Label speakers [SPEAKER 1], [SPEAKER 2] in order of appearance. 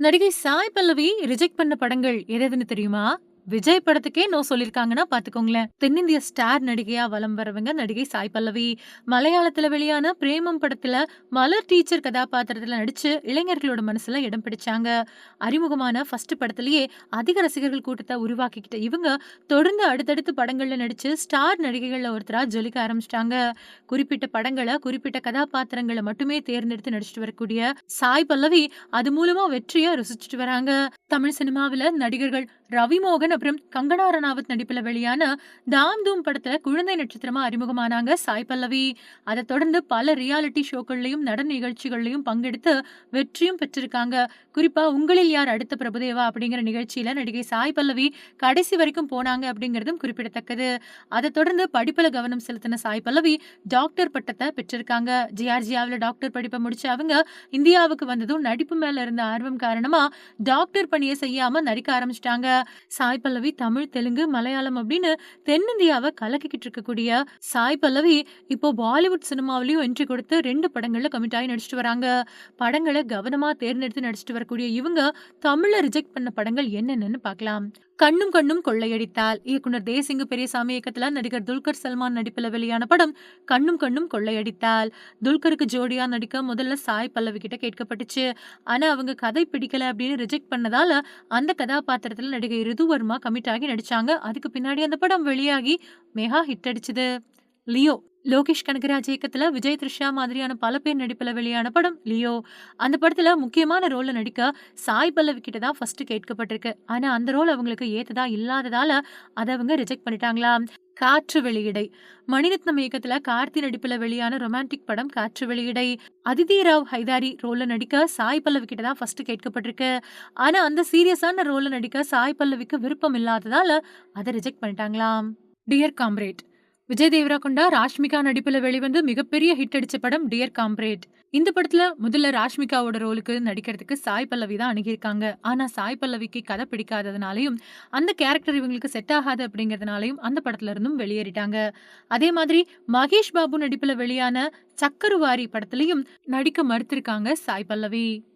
[SPEAKER 1] நடிகை சாய் பல்லவி ரிஜெக்ட் பண்ண படங்கள் எது எதுன்னு தெரியுமா? விஜய் படத்துக்கே நோ சொல்லியிருக்காங்கன்னா பாத்துக்கோங்களேன். தென்னிந்திய ஸ்டார் நடிகையா வலம் வரவங்க நடிகை சாய் பல்லவி. மலையாளத்துல வெளியான பிரேமம் படத்துல மலர் டீச்சர் கதாபாத்திரத்துல நடிச்சு இளைஞர்களோட மனசுல இடம் பிடிச்சாங்க. அறிமுகமான ஃபர்ஸ்ட் படத்திலேயே அதிக ரசிகர்கள் கூட்டத்தை உருவாக்கிக்கிட்ட இவங்க தொடர்ந்து அடுத்தடுத்து படங்கள்ல நடிச்சு ஸ்டார் நடிகைகள்ல ஒருத்தரா ஜொலிக்க ஆரம்பிச்சிட்டாங்க. குறிப்பிட்ட படங்களை குறிப்பிட்ட கதாபாத்திரங்களை மட்டுமே தேர்ந்தெடுத்து நடிச்சுட்டு வரக்கூடிய சாய் பல்லவி அது மூலமா வெற்றியா ருசிச்சுட்டு வராங்க. தமிழ் சினிமாவில நடிகர்கள் ரவிமோகன் அப்புறம் கங்கனா ரணாவத் நடிப்புல வெளியான தாம் தூம் படத்துல குழந்தை நட்சத்திரமா அறிமுகமானாங்க சாய் பல்லவி. அதை தொடர்ந்து பல ரியாலிட்டி ஷோக்கள்லயும் நடன நிகழ்ச்சிகள்லயும் பங்கெடுத்து வெற்றியும் பெற்றிருக்காங்க. குறிப்பா உங்களில் யார் அடுத்த பிரபுதேவா அப்படிங்கிற நிகழ்ச்சியில நடிகை சாய் பல்லவி கடைசி வரைக்கும் போனாங்க அப்படிங்கிறதும் குறிப்பிடத்தக்கது. அதை தொடர்ந்து படிப்புல கவனம் செலுத்தின சாய் பல்லவி டாக்டர் பட்டத்தை பெற்றிருக்காங்க. ஜிஆர்ஜியாவில் டாக்டர் படிப்பை முடிச்ச அவங்க இந்தியாவுக்கு வந்ததும் நடிப்பு மேல இருந்த ஆர்வம் காரணமா டாக்டர் பணியை செய்யாம நடிக்க ஆரம்பிச்சிட்டாங்க. சாய் பல்லவி தமிழ், தெலுங்கு, மலையாளம் அப்படின்னு தென்னிந்தியாவை கலக்கிக்கிட்டு இருக்கக்கூடிய சாய் பல்லவி இப்போ பாலிவுட் சினிமாவிலையும் என்ட்ரி கொடுத்து ரெண்டு படங்கள்ல கமிட் ஆகி நடிச்சிட்டு வராங்க. படங்களை கவனமா தேர்ந்தெடுத்து நடிச்சிட்டு வரக்கூடிய இவங்க தமிழ்ல ரிஜெக்ட் பண்ண படங்கள் என்னென்னு பார்க்கலாம். கண்ணும் கண்ணும் கொள்ளையடித்தால் இயக்குனர் தேசிங்கு பெரியசாமி இயக்கத்தில் நடிகர் துல்கர் சல்மான் நடிப்பில் வெளியான படம் கண்ணும் கண்ணும் கொள்ளையடித்தால். துல்கருக்கு ஜோடியாக நடிக்க முதல்ல சாய் பல்லவி கிட்ட கேட்கப்பட்டுச்சு. ஆனால் அவங்க கதை பிடிக்கல அப்படின்னு ரிஜெக்ட் பண்ணதால அந்த கதாபாத்திரத்தில் நடிகை ரிதுவர்மா கமிட் ஆகி நடித்தாங்க அதுக்கு பின்னாடி அந்த படம் வெளியாகி மெகா ஹிட் அடிச்சது. லியோ லோகேஷ் கனகராஜ் இயக்கத்தில் விஜய், த்ரிஷா மாதிரியான பல பேர் நடிப்பில் வெளியான படம் லியோ. அந்த படத்தில் முக்கியமான ரோலில் நடிக்க சாய் பல்லவி கிட்ட தான் ஃபஸ்ட்டு கேட்கப்பட்டிருக்கு. ஆனால் அந்த ரோல் அவங்களுக்கு ஏற்றதா இல்லாததால் அதை அவங்க ரிஜெக்ட் பண்ணிட்டாங்களாம். காற்று வெளியிடை மணிரத்னம் இயக்கத்துல கார்த்தி நடிப்புல வெளியான ரொமான்டிக் படம் காற்று வெளியிடை. அதிதி ராவ் ஹைதாரி ரோலில் நடிக்க சாய் பல்லவி கிட்ட தான் ஃபர்ஸ்ட் கேட்கப்பட்டிருக்கு. ஆனா அந்த சீரியஸான ரோல நடிக்க சாய் பல்லவிக்கு விருப்பம் இல்லாததால அதை ரிஜெக்ட் பண்ணிட்டாங்களாம். டியர் காம்ரேட் விஜய் தேவராகொண்டா ராஷ்மிகா நடிப்புல வெளிவந்து மிகப்பெரிய ஹிட் அடிச்ச படம் டியர் காம்ரேட். இந்த படத்துல முதல்ல ராஷ்மிகாவோட ரோலுக்கு நடிக்கிறதுக்கு சாய் பல்லவி தான் அணுகியிருக்காங்க. ஆனா சாய் பல்லவிக்கு கதை பிடிக்காததுனாலயும், அந்த கேரக்டர் இவங்களுக்கு செட் ஆகாது அப்படிங்கிறதுனாலயும் அந்த படத்துல இருந்தும் வெளியேறிட்டாங்க. அதே மாதிரி மகேஷ் பாபு நடிப்புல வெளியான சக்கருவாரி படத்துலயும் நடிக்க மறுத்திருக்காங்க சாய் பல்லவி.